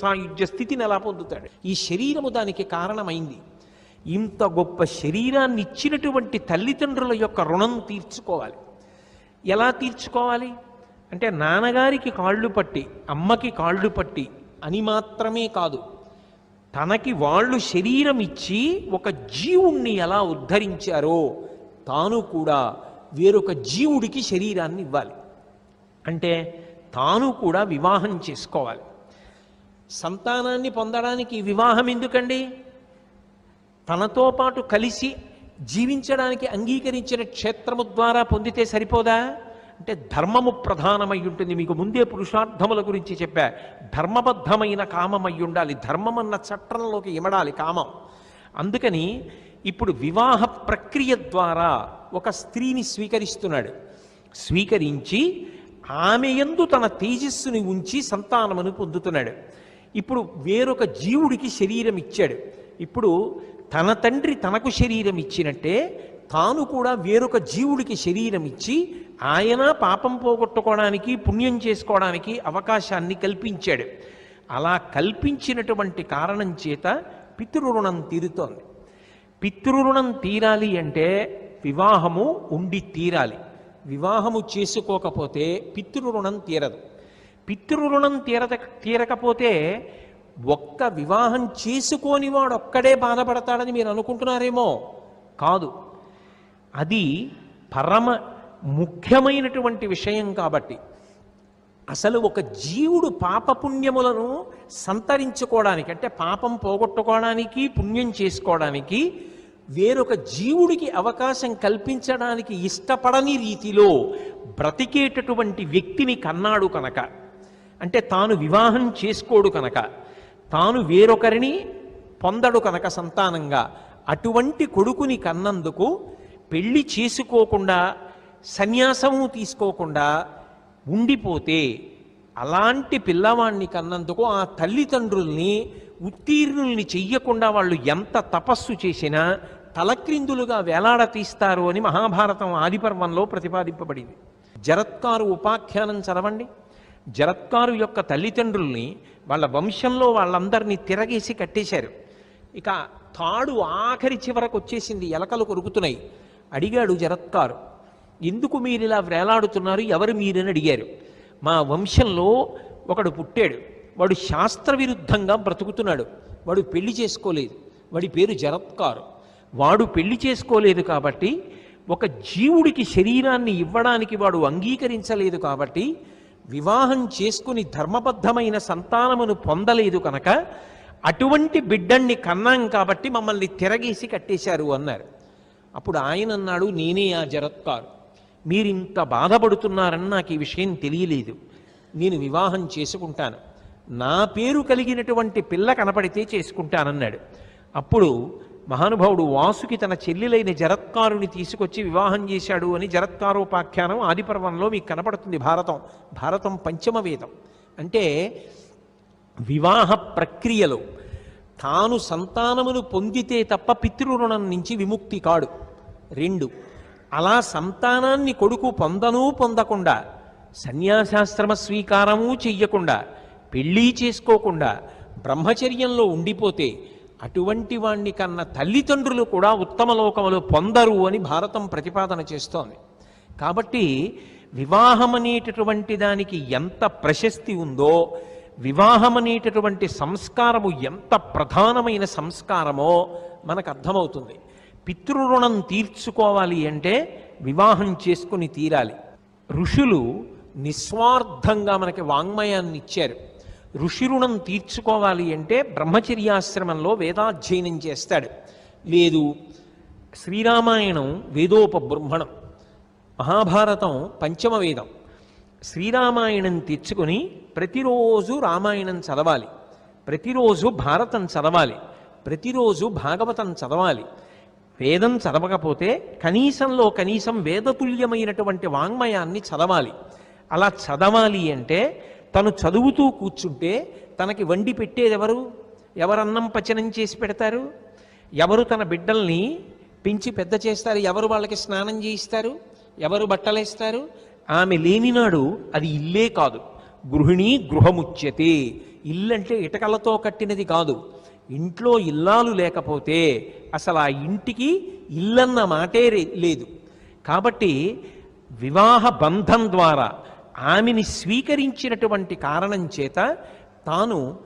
సాయుధ్య స్థితిని ఎలా పొందుతాడు? ఈ శరీరము దానికి కారణమైంది. ఇంత గొప్ప శరీరాన్ని ఇచ్చినటువంటి తల్లిదండ్రుల యొక్క రుణం తీర్చుకోవాలి. ఎలా తీర్చుకోవాలి? అంటే నాన్నగారికి కాళ్ళు పట్టి అమ్మకి కాళ్ళు పట్టి అని మాత్రమే కాదు. తనకి వాళ్ళు శరీరం ఇచ్చి ఒక జీవుణ్ణి ఎలా ఉద్ధరించారో తాను కూడా వేరొక జీవుడికి శరీరాన్ని ఇవ్వాలి. అంటే తాను కూడా వివాహం చేసుకోవాలి. సంతానాన్ని పొందడానికి వివాహం ఎందుకండి? తనతో పాటు కలిసి జీవించడానికి అంగీకరించిన క్షేత్రము ద్వారా పొందితే సరిపోదా? అంటే ధర్మము ప్రధానమై ఉంటుంది. మీకు ముందే పురుషార్థముల గురించి చెప్పా. ధర్మబద్ధమైన కామం అయి ఉండాలి. ధర్మం అన్న చట్టంలోకి ఇమడాలి కామం. అందుకని ఇప్పుడు వివాహ ప్రక్రియ ద్వారా ఒక స్త్రీని స్వీకరిస్తున్నాడు. స్వీకరించి ఆమె యందు తన తేజస్సుని ఉంచి సంతానమును పొందుతున్నాడు. ఇప్పుడు వేరొక జీవుడికి శరీరం ఇచ్చాడు. ఇప్పుడు తన తండ్రి తనకు శరీరం ఇచ్చినట్టే తాను కూడా వేరొక జీవుడికి శరీరం ఇచ్చి ఆయన పాపం పోగొట్టుకోవడానికి పుణ్యం చేసుకోవడానికి అవకాశాన్ని కల్పించాడు. అలా కల్పించినటువంటి కారణం చేత పితృరుణం తీరుతోంది. పితృరుణం తీరాలి అంటే వివాహము ఉండి తీరాలి. వివాహము చేసుకోకపోతే పితృరుణం తీరదు. పితృరుణం తీరద తీరకపోతే ఒక్క వివాహం చేసుకోని వాడు ఒక్కడే బాధపడతాడని మీరు అనుకుంటున్నారేమో? కాదు. అది పరమ ముఖ్యమైనటువంటి విషయం కాబట్టి. అసలు ఒక జీవుడు పాపపుణ్యములను సంతరించుకోవడానికి అంటే పాపం పోగొట్టుకోవడానికి పుణ్యం చేసుకోవడానికి వేరొక జీవుడికి అవకాశం కల్పించడానికి ఇష్టపడని రీతిలో బ్రతికేటటువంటి వ్యక్తిని కన్నాడు కనుక. అంటే తాను వివాహం చేసుకోడు కనుక. తాను వేరొకరిని పొందడు కనుక సంతానంగా. అటువంటి కొడుకుని కన్నందుకు పెళ్ళి చేసుకోకుండా సన్యాసము తీసుకోకుండా ఉండిపోతే అలాంటి పిల్లవాణ్ణి కన్నందుకు ఆ తల్లిదండ్రుల్ని ఉత్తీర్ణుల్ని చెయ్యకుండా వాళ్ళు ఎంత తపస్సు చేసినా తలక్రిందులుగా వేలాడ తీస్తారు అని మహాభారతం ఆదిపర్వంలో ప్రతిపాదింపబడింది. జరత్కారు ఉపాఖ్యానం చదవండి. జరత్కారు యొక్క తల్లిదండ్రుల్ని వాళ్ళ వంశంలో వాళ్ళందరినీ తిరగేసి కట్టేశారు. ఇక తాడు ఆఖరి చివరకు వచ్చేసింది ఎలకలు కొరుకుతున్నాయి. అడిగాడు జరత్కారు ఎందుకు మీరు ఇలా వేలాడుతున్నారు? ఎవరు మీరని అడిగారు. మా వంశంలో ఒకడు పుట్టాడు. వాడు శాస్త్ర విరుద్ధంగా బ్రతుకుతున్నాడు. వాడు పెళ్ళి చేసుకోలేదు. వాడి పేరు జరత్కారు వాడు పెళ్ళి చేసుకోలేదు కాబట్టి ఒక జీవుడికి శరీరాన్ని ఇవ్వడానికి వాడు అంగీకరించలేదు కాబట్టి వివాహం చేసుకుని ధర్మబద్ధమైన సంతానమును పొందలేదు కనుక అటువంటి బిడ్డణ్ణి కన్నాం కాబట్టి మమ్మల్ని తిరగేసి కట్టేశారు అన్నారు. అప్పుడు ఆయన అన్నాడు నేనే ఆ జరత్కారు. మీరింత బాధపడుతున్నారని నాకు ఈ విషయం తెలియలేదు. నేను వివాహం చేసుకుంటాను. నా పేరు కలిగినటువంటి పిల్ల కనపడితే చేసుకుంటానన్నాడు. అప్పుడు మహానుభావుడు వాసుకి తన చెల్లెలైన జరత్కారుని తీసుకొచ్చి వివాహం చేశాడు అని జరత్కారోపాఖ్యానం ఆదిపర్వంలో మీకు కనపడుతుంది భారతం భారతం పంచమ వేదం. అంటే వివాహ ప్రక్రియలో తాను సంతానమును పొందితే తప్ప పితృరుణం నుంచి విముక్తి కాడు. రెండు అలా సంతానాన్ని కొడుకు పొందనూ పొందకుండా సన్యాసాశ్రమ స్వీకారము చెయ్యకుండా పెళ్ళి చేసుకోకుండా బ్రహ్మచర్యంలో ఉండిపోతే అటువంటి వాణ్ణి కన్న తల్లిదండ్రులు కూడా ఉత్తమ లోకములు పొందరు అని భారతం ప్రతిపాదన చేస్తోంది. కాబట్టి వివాహం అనేటటువంటి దానికి ఎంత ప్రశస్తి ఉందో వివాహం అనేటటువంటి సంస్కారము ఎంత ప్రధానమైన సంస్కారమో మనకు అర్థమవుతుంది. పితృరుణం తీర్చుకోవాలి అంటే వివాహం చేసుకుని తీరాలి. ఋషులు నిస్వార్థంగా మనకి వాంగ్మయాన్ని ఇచ్చారు. ఋషి రుణం తీర్చుకోవాలి అంటే బ్రహ్మచర్యాశ్రమంలో వేదాధ్యయనం చేస్తాడు. లేదు శ్రీరామాయణం వేదోపబ్రహ్మణం మహాభారతం పంచమ వేదం శ్రీరామాయణం తెచ్చుకొని ప్రతిరోజు రామాయణం చదవాలి. ప్రతిరోజు భారతం చదవాలి. ప్రతిరోజు భాగవతం చదవాలి. వేదం చదవకపోతే కనీసంలో కనీసం వేదతుల్యమైనటువంటి వాంగ్మయాన్ని చదవాలి. అలా చదవాలి అంటే తను చదువుతూ కూర్చుంటే తనకి వండి పెట్టేదెవరు ఎవరన్నం పచనం చేసి పెడతారు? ఎవరు తన బిడ్డల్ని పెంచి పెద్ద చేస్తారు? ఎవరు వాళ్ళకి స్నానం చేయిస్తారు? ఎవరు బట్టలేస్తారు? ఆమె లేనినాడు అది ఇల్లే కాదు. గృహిణి గృహముచ్యతే. ఇల్లంటే ఇటకలతో కట్టినది కాదు. ఇంట్లో ఇల్లాలు లేకపోతే అసలు ఆ ఇంటికి ఇల్లన్న మాటే లేదు. కాబట్టి వివాహ బంధం ద్వారా ఆమెని స్వీకరించినటువంటి కారణం చేత తాను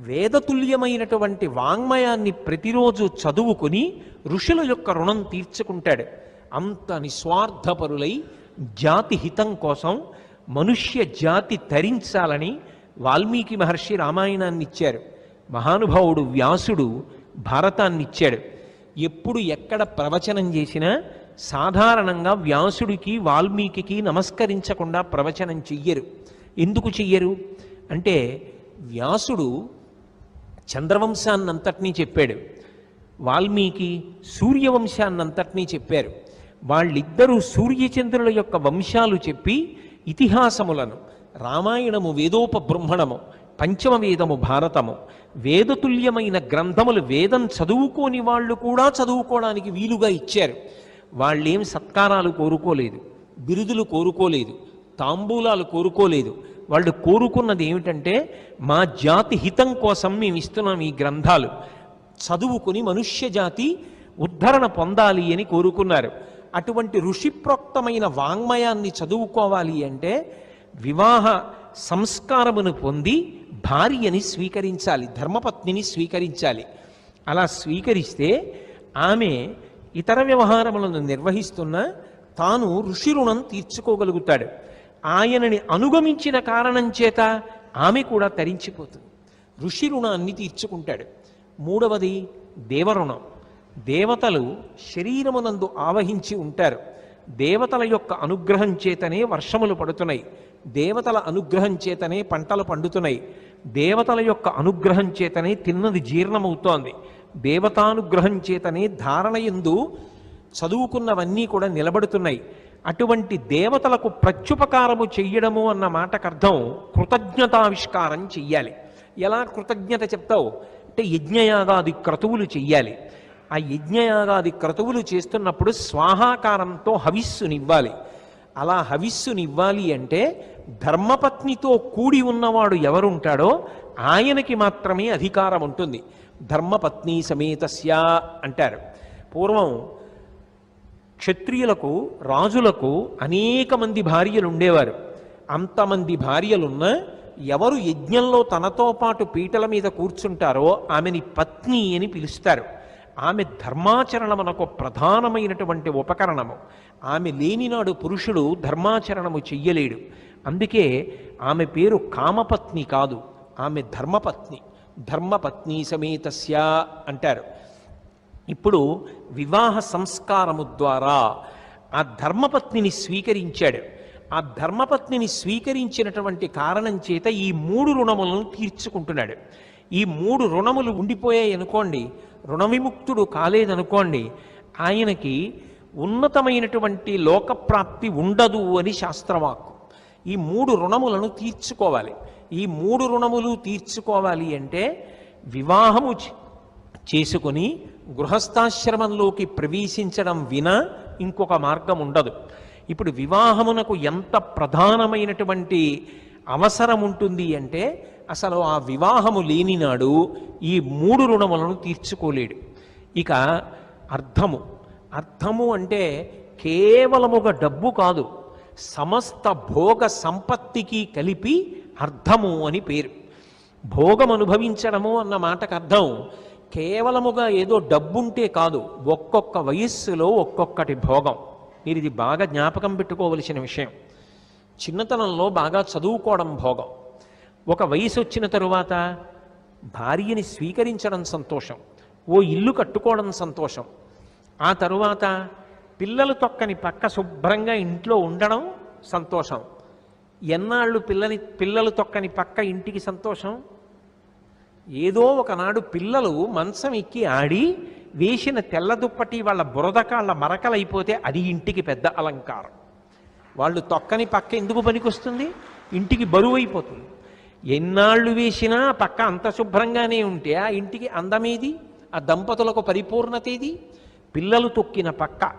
వేదతుల్యమైనటువంటి వాంగ్మయాన్ని ప్రతిరోజు చదువుకుని ఋషుల యొక్క రుణం తీర్చుకుంటాడు. అంత నిస్వార్థపరులై జాతి హితం కోసం మనుష్య జాతి తరించాలని వాల్మీకి మహర్షి రామాయణాన్ని ఇచ్చారు. మహానుభావుడు వ్యాసుడు భారతాన్ని ఇచ్చాడు. ఎప్పుడు ఎక్కడ ప్రవచనం చేసినా సాధారణంగా వ్యాసుడికి వాల్మీకి నమస్కరించకుండా ప్రవచనం చెయ్యరు. ఎందుకు చెయ్యరు? అంటే వ్యాసుడు చంద్రవంశాన్నంతటినీ చెప్పాడు. వాల్మీకి సూర్యవంశాన్నంతటినీ చెప్పారు. వాళ్ళిద్దరూ సూర్యచంద్రుల యొక్క వంశాలు చెప్పి ఇతిహాసములను రామాయణము వేదోపబృంహణము పంచమ వేదము భారతము వేదతుల్యమైన గ్రంథములు వేదం చదువుకోని వాళ్ళు కూడా చదువుకోవడానికి వీలుగా ఇచ్చారు. వాళ్ళేం సత్కారాలు కోరుకోలేదు బిరుదులు కోరుకోలేదు తాంబూలాలు కోరుకోలేదు. వాళ్ళు కోరుకున్నది ఏమిటంటే మా జాతి హితం కోసం మేము ఇస్తున్నాం ఈ గ్రంథాలు. చదువుకుని మనుష్య జాతి ఉద్ధరణ పొందాలి అని కోరుకున్నారు. అటువంటి ఋషిప్రోక్తమైన వాంగ్మయాన్ని చదువుకోవాలి అంటే వివాహ సంస్కారమును పొంది భార్యని స్వీకరించాలి ధర్మపత్నిని స్వీకరించాలి. అలా స్వీకరిస్తే ఆమె ఇతర వ్యవహారములను నిర్వహిస్తున్న తాను ఋషి రుణం తీర్చుకోగలుగుతాడు. ఆయనని అనుగమించిన కారణం చేత ఆమె కూడా తరించిపోతుంది. ఋషి రుణాన్ని తీర్చుకుంటాడు. మూడవది దేవరుణం. దేవతలు శరీరమునందు ఆవహించి ఉంటారు. దేవతల యొక్క అనుగ్రహం చేతనే వర్షములు పడుతున్నాయి. దేవతల అనుగ్రహం చేతనే పంటలు పండుతున్నాయి. దేవతల యొక్క అనుగ్రహం చేతనే తిన్నది జీర్ణమవుతోంది. దేవతానుగ్రహం చేతనే ధారణ ఎందు చదువుకున్నవన్నీ కూడా నిలబడుతున్నాయి. అటువంటి దేవతలకు ప్రత్యుపకారము చెయ్యడము అన్న మాటకు అర్థం కృతజ్ఞతావిష్కారం చెయ్యాలి. ఎలా కృతజ్ఞత చెప్తావు? అంటే యజ్ఞయాగాది క్రతువులు చెయ్యాలి. ఆ యజ్ఞయాగాది క్రతువులు చేస్తున్నప్పుడు స్వాహాకారంతో హవిస్సునివ్వాలి. అలా హవిస్సునివ్వాలి అంటే ధర్మపత్నితో కూడి ఉన్నవాడు ఎవరుంటాడో ఆయనకి మాత్రమే అధికారం ఉంటుంది ధర్మపత్ని సమేతస్య అంటారు. పూర్వం క్షత్రియులకు రాజులకు అనేక మంది భార్యలు ఉండేవారు అంతమంది భార్యలున్నా ఎవరు యజ్ఞంలో తనతో పాటు పీటల మీద కూర్చుంటారో ఆమెని పత్ని అని పిలుస్తారు. ఆమె ధర్మాచరణమునకు ప్రధానమైనటువంటి ఉపకరణము. ఆమె లేనినాడు పురుషుడు ధర్మాచరణము చెయ్యలేడు. అందుకే ఆమె పేరు కామపత్ని కాదు ఆమె ధర్మపత్ని. ధర్మపత్ని సమేతస్య అంటారు. ఇప్పుడు వివాహ సంస్కారము ద్వారా ఆ ధర్మపత్నిని స్వీకరించాడు. ఆ ధర్మపత్నిని స్వీకరించినటువంటి కారణం చేత ఈ మూడు రుణములను తీర్చుకుంటున్నాడు. ఈ మూడు రుణములు ఉండిపోయాయి అనుకోండి రుణ విముక్తుడు కాలేదనుకోండి ఆయనకి ఉన్నతమైనటువంటి లోకప్రాప్తి ఉండదు అని శాస్త్రవాక్కు. ఈ మూడు రుణములను తీర్చుకోవాలి. ఈ మూడు రుణములు తీర్చుకోవాలి అంటే వివాహము చేసుకొని చేసుకుని గృహస్థాశ్రమంలోకి ప్రవేశించడం వినా ఇంకొక మార్గం ఉండదు. ఇప్పుడు వివాహమునకు ఎంత ప్రధానమైనటువంటి అవసరం ఉంటుంది అంటే అసలు ఆ వివాహము లేనినాడు ఈ మూడు రుణములను తీర్చుకోలేడు. ఇక అర్థము. అర్థము అంటే కేవలం ఒక డబ్బు కాదు సమస్త భోగ సంపత్తికి కలిపి అర్థము అని పేరు. భోగం అనుభవించడము అన్న మాటకు అర్థం కేవలముగా ఏదో డబ్బుంటే కాదు ఒక్కొక్క వయస్సులో ఒక్కొక్కటి భోగం. మీరు ఇది బాగా జ్ఞాపకం పెట్టుకోవలసిన విషయం. చిన్నతనంలో బాగా చదువుకోవడం భోగం. ఒక వయసు వచ్చిన తరువాత భార్యని స్వీకరించడం సంతోషం. ఓ ఇల్లు కట్టుకోవడం సంతోషం. ఆ తరువాత పిల్లలు తొక్కని పక్క శుభ్రంగా ఇంట్లో ఉండడం సంతోషం. ఎన్నాళ్ళు పిల్లని పిల్లలు తొక్కని పక్క ఇంటికి సంతోషం? ఏదో ఒకనాడు పిల్లలు మంచం ఎక్కి ఆడి వేసిన తెల్ల దుప్పటి వాళ్ళ బురదకాళ్ళ మరకలైపోతే అది ఇంటికి పెద్ద అలంకారం. వాళ్ళు తొక్కని పక్క ఎందుకు పనికొస్తుంది? ఇంటికి బరువు అయిపోతుంది ఎన్నాళ్ళు వేసినా పక్క అంత శుభ్రంగానే ఉంటే ఆ ఇంటికి అందమేది? ఆ దంపతులకు పరిపూర్ణత ఏది పిల్లలు తొక్కిన పక్క.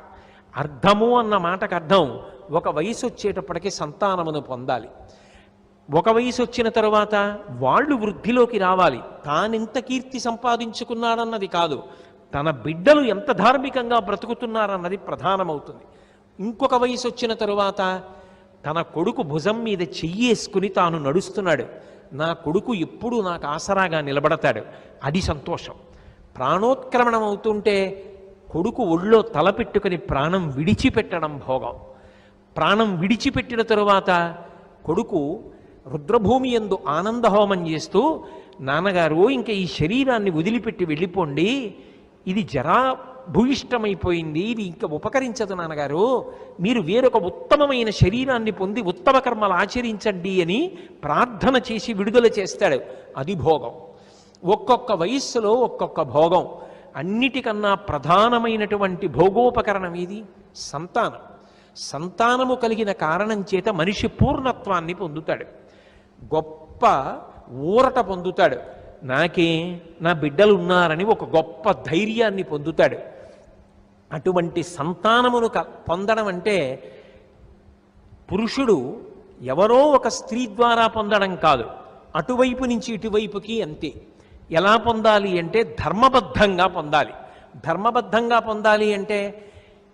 అర్థము అన్న మాటకు అర్థం. ఒక వయసు వచ్చేటప్పటికి సంతానమును పొందాలి. ఒక వయసు వచ్చిన తరువాత వాళ్ళు వృద్ధిలోకి రావాలి. తానెంత కీర్తి సంపాదించుకున్నాడన్నది కాదు తన బిడ్డలు ఎంత ధార్మికంగా బ్రతుకుతున్నారన్నది ప్రధానమవుతుంది. ఇంకొక వయసు వచ్చిన తరువాత తన కొడుకు భుజం మీద చెయ్యేసుకుని తాను నడుస్తున్నాడు. నా కొడుకు ఎప్పుడూ నాకు ఆసరాగా నిలబడతాడు. అది సంతోషం. ప్రాణోత్క్రమణం అవుతుంటే కొడుకు ఒళ్ళో తలపెట్టుకుని ప్రాణం విడిచిపెట్టడం భోగం. ప్రాణం విడిచిపెట్టిన తరువాత కొడుకు రుద్రభూమి ఎందు ఆనందహోమం చేస్తూ నాన్నగారు ఇంకా ఈ శరీరాన్ని వదిలిపెట్టి వెళ్ళిపోండి. ఇది జరా భూయిష్టమైపోయింది ఇది ఇంకా ఉపకరించదు నాన్నగారు. మీరు వేరొక ఉత్తమమైన శరీరాన్ని పొంది ఉత్తమ కర్మలు ఆచరించండి అని ప్రార్థన చేసి విడుదల చేస్తాడు. అది భోగం. ఒక్కొక్క వయస్సులో ఒక్కొక్క భోగం. అన్నిటికన్నా ప్రధానమైనటువంటి భోగోపకరణం ఇది సంతానం. సంతానము కలిగిన కారణం చేత మనిషి పూర్ణత్వాన్ని పొందుతాడు. గొప్ప ఊరట పొందుతాడు. నాకే నా బిడ్డలు ఉన్నారని ఒక గొప్ప ధైర్యాన్ని పొందుతాడు. అటువంటి సంతానమును క- పొందడం అంటే పురుషుడు ఎవరో ఒక స్త్రీ ద్వారా పొందడం కాదు. అటువైపు నుంచి ఇటువైపుకి అంతే. ఎలా పొందాలి అంటే ధర్మబద్ధంగా పొందాలి. ధర్మబద్ధంగా పొందాలి అంటే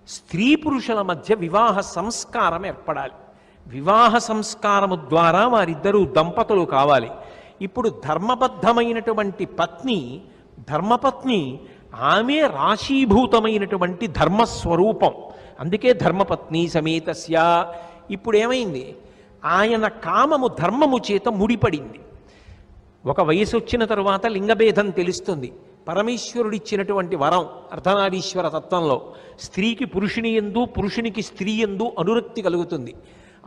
స్త్రీ పురుషుల మధ్య వివాహ సంస్కారం ఏర్పడాలి. వివాహ సంస్కారము ద్వారా వారిద్దరూ దంపతులు కావాలి. ఇప్పుడు ధర్మబద్ధమైనటువంటి పత్ని ధర్మపత్ని ఆమె రాశీభూతమైనటువంటి ధర్మస్వరూపం. అందుకే ధర్మపత్ని సమేతస్య. ఇప్పుడు ఏమైంది? ఆయన కామము ధర్మము చేత ముడిపడింది. ఒక వయసు వచ్చిన తరువాత లింగభేదం తెలుస్తుంది. పరమేశ్వరుడిచ్చినటువంటి వరం అర్ధనారీశ్వర తత్వంలో స్త్రీకి పురుషుని ఎందు పురుషునికి స్త్రీ ఎందు అనురక్తి కలుగుతుంది.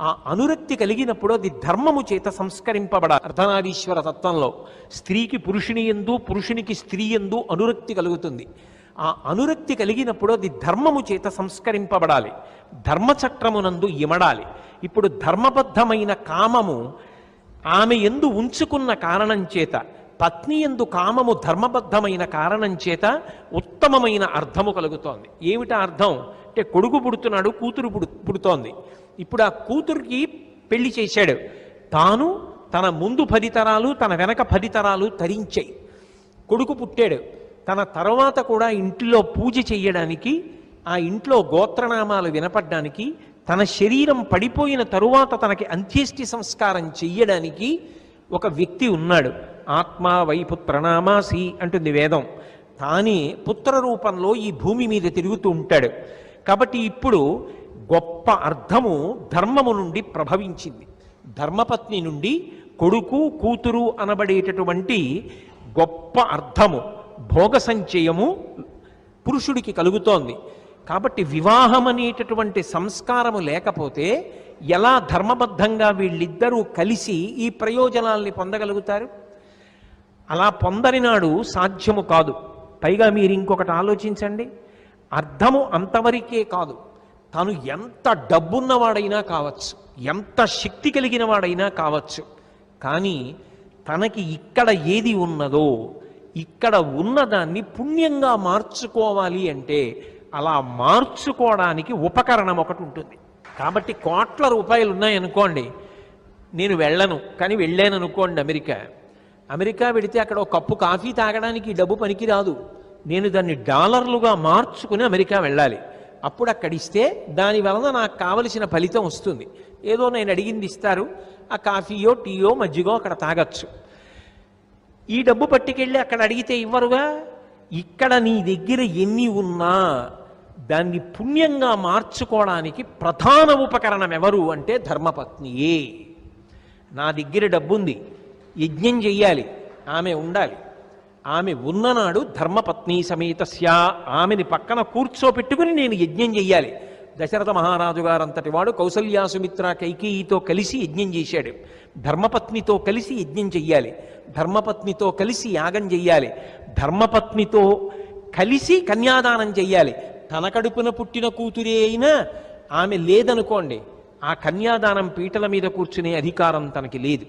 ఆ అనురక్తి కలిగినప్పుడు అది ధర్మము చేత సంస్కరింపబడ అర్ధనారీశ్వర తత్వంలో స్త్రీకి పురుషుని ఎందు పురుషునికి స్త్రీ ఎందు అనురక్తి కలుగుతుంది. ఆ అనురక్తి కలిగినప్పుడు అది ధర్మము చేత సంస్కరింపబడాలి. ధర్మచక్రమునందు ఇమడాలి. ఇప్పుడు ధర్మబద్ధమైన కామము ఆమె ఎందు ఉంచుకున్న కారణం చేత పత్ని ఎందు కామము ధర్మబద్ధమైన కారణం చేత ఉత్తమమైన అర్థము కలుగుతోంది. ఏమిటా అర్థం? అంటే కొడుకు పుడుతున్నాడు కూతురు పుడు పుడుతోంది. ఇప్పుడు ఆ కూతురికి పెళ్ళి చేశాడు. తాను తన ముందు ఫలితరాలు తన వెనక ఫలితరాలు తరించాయి. కొడుకు పుట్టాడు. తన తర్వాత కూడా ఇంట్లో పూజ చేయడానికి ఆ ఇంట్లో గోత్రనామాలు వినపడ్డానికి తన శరీరం పడిపోయిన తరువాత తనకి అంత్యేష్టి సంస్కారం చెయ్యడానికి ఒక వ్యక్తి ఉన్నాడు. ఆత్మా వై పుత్రనామాసి అంటుంది వేదం. తానే పుత్ర రూపంలో ఈ భూమి మీద తిరుగుతూ ఉంటాడు. కాబట్టి ఇప్పుడు గొప్ప అర్థము ధర్మము నుండి ప్రభవించింది. ధర్మపత్ని నుండి కొడుకు కూతురు అనబడేటటువంటి గొప్ప అర్థము భోగ సంచయము పురుషుడికి కలుగుతోంది. కాబట్టి వివాహం అనేటటువంటి సంస్కారము లేకపోతే ఎలా ధర్మబద్ధంగా వీళ్ళిద్దరూ కలిసి ఈ ప్రయోజనాల్ని పొందగలుగుతారు? అలా పొందని నాడు సాధ్యము కాదు. పైగా మీరు ఇంకొకటి ఆలోచించండి. అర్థము అంతవరకే కాదు. తను ఎంత డబ్బున్నవాడైనా కావచ్చు ఎంత శక్తి కలిగిన వాడైనా కావచ్చు. కానీ తనకి ఇక్కడ ఏది ఉన్నదో ఇక్కడ ఉన్నదాన్ని పుణ్యంగా మార్చుకోవాలి అంటే అలా మార్చుకోవడానికి ఉపకరణం ఒకటి ఉంటుంది. కాబట్టి కోట్ల రూపాయలు ఉన్నాయనుకోండి నేను వెళ్ళను. కానీ వెళ్ళాను అనుకోండి అమెరికా అమెరికా వెడితే అక్కడ ఒక కప్పు కాఫీ తాగడానికి డబ్బు పనికిరాదు. నేను దాన్ని డాలర్లుగా మార్చుకుని అమెరికా వెళ్ళాలి. అప్పుడు అక్కడ ఇస్తే దాని వలన నాకు కావలసిన ఫలితం వస్తుంది. ఏదో నేను అడిగింది ఇస్తారు. ఆ కాఫీయో టీయో మజ్జిగో అక్కడ తాగొచ్చు. ఈ డబ్బు పట్టుకెళ్ళి అక్కడ అడిగితే ఇవ్వరుగా? ఇక్కడ నీ దగ్గర ఎన్ని ఉన్నా దాన్ని పుణ్యంగా మార్చుకోవడానికి ప్రధాన ఉపకరణం ఎవరు అంటే ధర్మపత్నియే. నా దగ్గర డబ్బుంది. యజ్ఞం చెయ్యాలి. ఆమె ఉండాలి. ఆమె ఉన్ననాడు ధర్మపత్ని సమేతస్య. ఆమెని పక్కన కూర్చోపెట్టుకుని నేను యజ్ఞం చెయ్యాలి. దశరథ మహారాజు గారంతటి వాడు కౌసల్యాసుమిత్ర కైకేయితో కలిసి యజ్ఞం చేశాడు. ధర్మపత్నితో కలిసి యజ్ఞం చెయ్యాలి. ధర్మపత్నితో కలిసి యాగం చెయ్యాలి. ధర్మపత్నితో కలిసి కన్యాదానం చెయ్యాలి. తన కడుపున పుట్టిన కూతురే అయినా ఆమె లేదనుకోండి ఆ కన్యాదానం పీటల మీద కూర్చునే అధికారం తనకి లేదు.